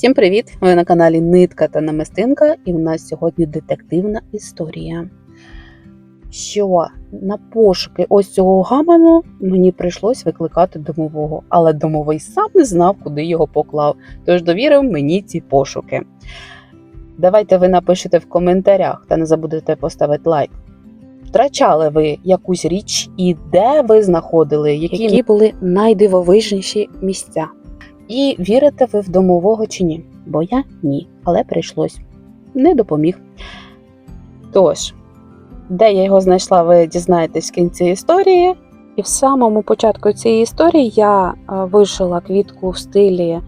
Всім привіт! Ви на каналі Нитка та Намистинка, і в нас сьогодні детективна історія. Що на пошуки ось цього гаману мені прийшлось викликати домового, але домовий сам не знав, куди його поклав, тож довірив мені ці пошуки. Давайте ви напишете в коментарях та не забудете поставити лайк. Втрачали ви якусь річ і де ви знаходили, які, які були найдивовижніші місця. І вірите ви в домового чи ні? Бо я ні, але прийшлось. Не допоміг. Тож, де я його знайшла, ви дізнаєтесь в кінці історії. І в самому початку цієї історії я е, вишила квітку в стилі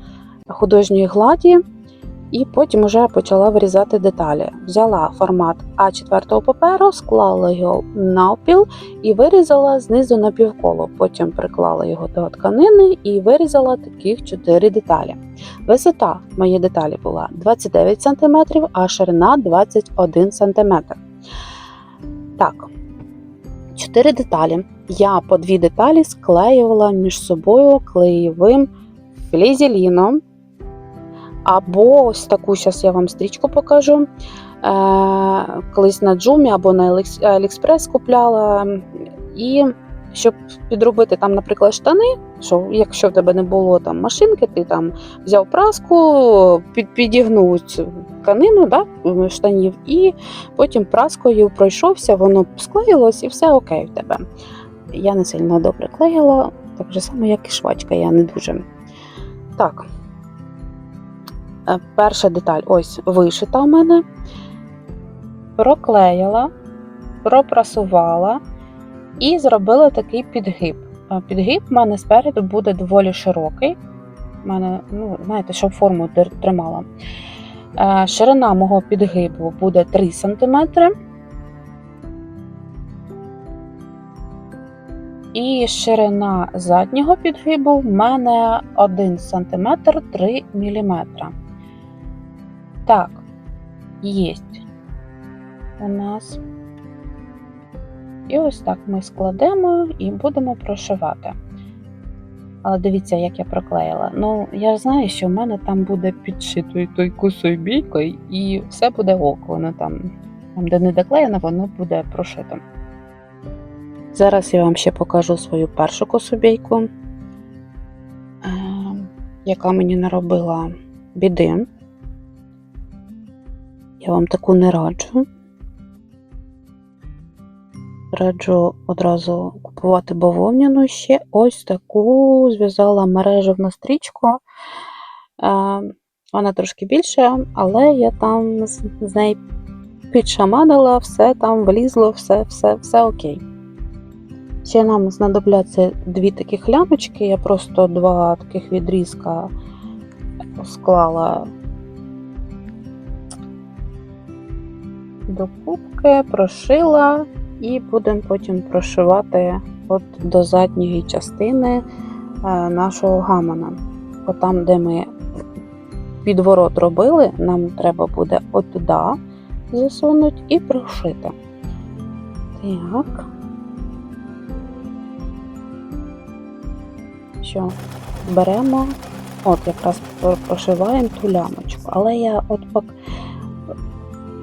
художньої гладі, і потім вже почала вирізати деталі. Взяла формат А4 паперу, склала його навпіл і вирізала знизу на півколо. Потім приклала його до тканини і вирізала таких 4 деталі. Висота моєї деталі була 29 см, а ширина 21 см. Так, 4 деталі. Я по дві деталі склеювала між собою клеєвим флізеліном. Або ось таку, зараз я вам стрічку покажу. Е, колись на Джумі або на Аліекспрес купляла. І щоб підробити там, наприклад, штани, що якщо в тебе не було там машинки, ти там взяв праску, під, підігнув цю тканину да, штанів, і потім праскою пройшовся, воно склеїлось і все окей в тебе. Я не сильно добре клеїла, так же само, як і швачка, я не дуже. Так. Е, Перша деталь ось вишита у мене. Проклеїла, пропрасувала і зробила такий підгиб. Е, Підгиб в мене спереду буде доволі широкий. У мене, ну, знаєте, щоб форму тримала. Е, Ширина мого підгибу буде 3 см. І ширина заднього підгибу в мене 1 см 3 мм. Так, єсть у нас. І ось так ми складемо і будемо прошивати. Але дивіться, як я проклеїла. Ну, я знаю, що в мене там буде підшитою той косою бійкою, і все буде ок. Воно там, там, де не доклеєно, воно буде прошито. Зараз я вам ще покажу свою першу кособійку, е, яка мені наробила біди. Я вам таку не раджу. Раджу одразу купувати бавовняну. Ще ось таку зв'язала мережевну стрічку. Е, Вона трошки більша, але я там з з неї підшаманила, все там влізло, все, все, все окей. Ще нам знадобляться дві таких лямочки. Я просто два таких відрізка склала до кубки, прошила і будемо потім прошивати от до задньої частини е, нашого гамана. От там, де ми підворот робили, нам треба буде от туди засунути і прошити. Так. Що, беремо, от якраз прошиваємо ту лямочку. Але я от пак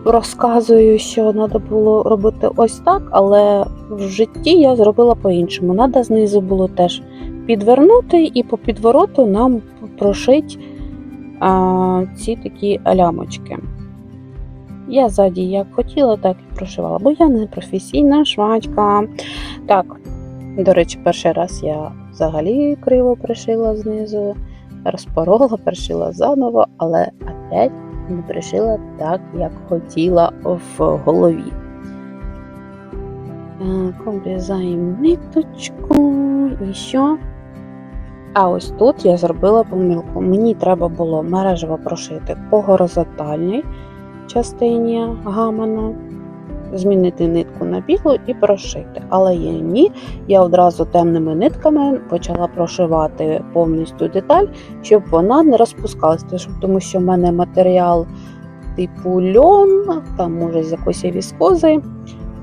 розказую, що треба було робити ось так, але в житті я зробила по-іншому. Треба знизу було теж підвернути і по підвороту нам прошити а, ці такі лямочки. Я ззаді як хотіла, так і прошивала, бо я не професійна швачка. Так, до речі, перший раз я взагалі криво пришила знизу, розпорола, пришила заново, але опять не пришила так, як хотіла в голові. Так, обрізаємо ниточку і що? А ось тут я зробила помилку. Мені треба було мережево прошити по горизонтальній частині гамана, змінити нитку на білу і прошити. Але я ні, я одразу темними нитками почала прошивати повністю деталь, щоб вона не розпускалася, тому що в мене матеріал типу льон, там може з якоїсь віскози,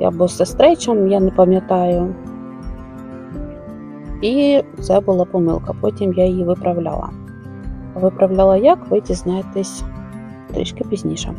або з сестречем, я не пам'ятаю. І це була помилка, потім я її виправляла. виправляла як, ви дізнаєтесь трішки пізніше.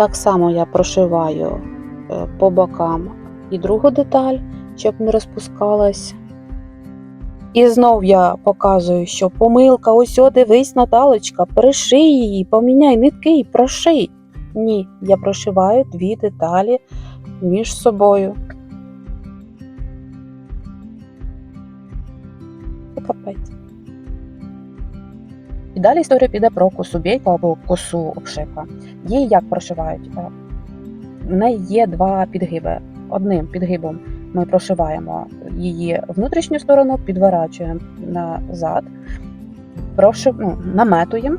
Так само я прошиваю е, по бокам і другу деталь, щоб не розпускалась. І знов я показую, що помилка, ось о, дивись, Наталочка, приший її, поміняй нитки і проший. Ні, я прошиваю дві деталі між собою. Капець. І далі історія піде про косу бійку або косу обшивка. Її як прошивають? Е, В неї є два підгиби. Одним підгибом ми прошиваємо її внутрішню сторону, підворачуємо назад, прошив, ну, наметуємо.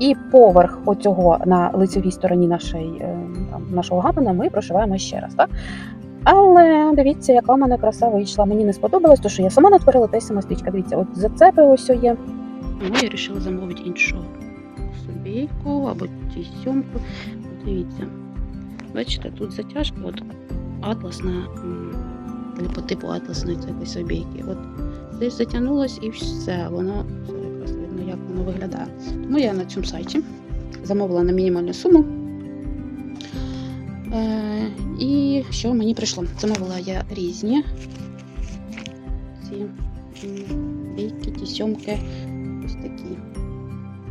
І поверх оцього на лицевій стороні нашої, е, там, нашого гамана ми прошиваємо ще раз. Так? Але дивіться, яка в мене краса вийшла. Мені не сподобалось, тому що я сама натворила та й самостічка. Дивіться, от зацепи ось є. Тому я вирішила замовити іншу собійку або тісьомку. Дивіться, бачите, тут затяжка, от атласна, ну, по типу атласної цієї собійки. От десь затягнулось і все, воно це якраз видно, як воно виглядає. Тому я на цьому сайті замовила на мінімальну суму. Е, і що мені прийшло? Замовила я різні ці бійки, тісьомки ось такі.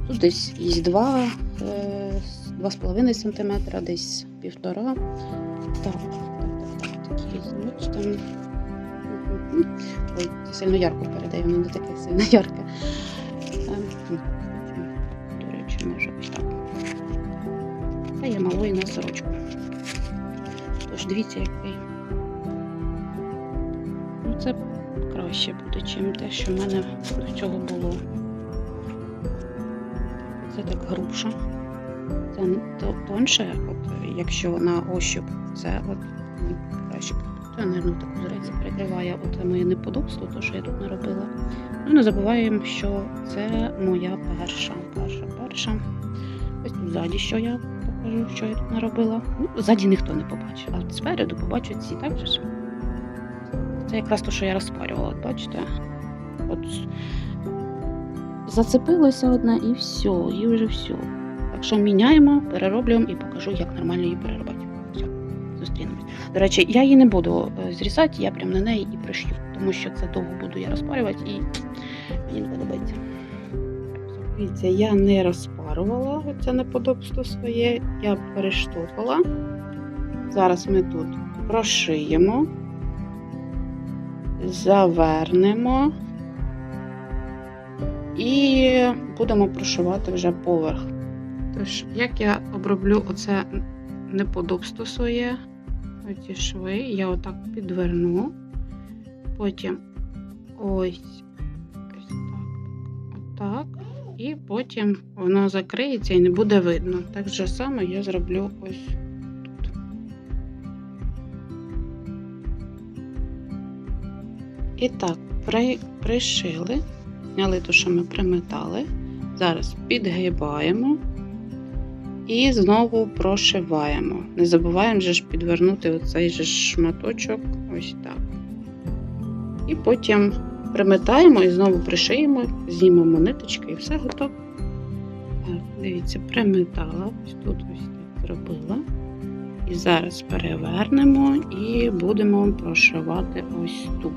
Тут десь є 2, е, 2,5 см, десь півтора. Так, так, так, так, такі. Бачите? Мгм. Ой, сильно ярко передає, воно не таке сильно ярке. Е, До речі, може ось так. Та є малої на сорочку. Тож дивіться, який. Ну, це краще буде, чим те, що в мене до цього було. Це так грубше. Це тонше, от, якщо на ощуп, це от м, краще. Це, мабуть, так перекриває от моє неподобство, то, що я тут наробила. Ну, не забуваємо, що це моя перша. Перша, перша. Ось тут ззаді, що я покажу, що я тут наробила. Ну, ззаді ніхто не побачить, а спереду побачать всі, так же ж? Це якраз те, що я розпарювала, бачите? От зацепилося одне і все, і вже все. Так що міняємо, перероблюємо і покажу, як нормально її переробити. Все, зустрінемось. До речі, я її не буду е, зрізати, я прям на неї і пришью, тому що це довго буду я розпарювати і мені не подобається. Дивіться, я не розпарувала це неподобство своє, я перештовхала. Зараз ми тут прошиємо, завернемо і будемо прошивати вже поверх. Тож, як я оброблю оце неподобство своє, оці шви, я отак підверну, потім ось ось так, отак, і потім воно закриється і не буде видно. Так же само я зроблю ось тут. І так, при, пришили, зняли те, що ми приметали. Зараз підгибаємо і знову прошиваємо. Не забуваємо же ж підвернути оцей же шматочок ось так. І потім приметаємо і знову пришиємо, знімемо ниточки і все готово. Так, дивіться, приметала, ось тут ось так зробила. І зараз перевернемо і будемо прошивати ось тут.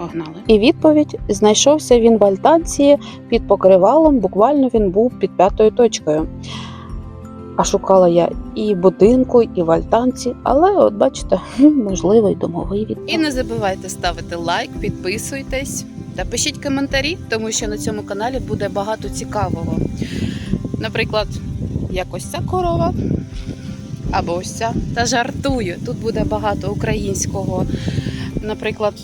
Погнали. І відповідь знайшовся він в альтанці під покривалом, буквально він був під п'ятою точкою. А шукала я і будинку, і в альтанці, але от бачите, можливо, й домовий відповідь. І не забувайте ставити лайк, підписуйтесь та пишіть коментарі, тому що на цьому каналі буде багато цікавого. Наприклад, як ось ця корова або ось ця. Та жартую. Тут буде багато українського, наприклад,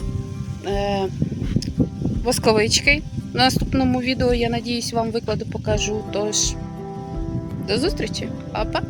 восковички. На наступному відео, я надіюсь, вам викладу покажу. Тож, до зустрічі, Па-па!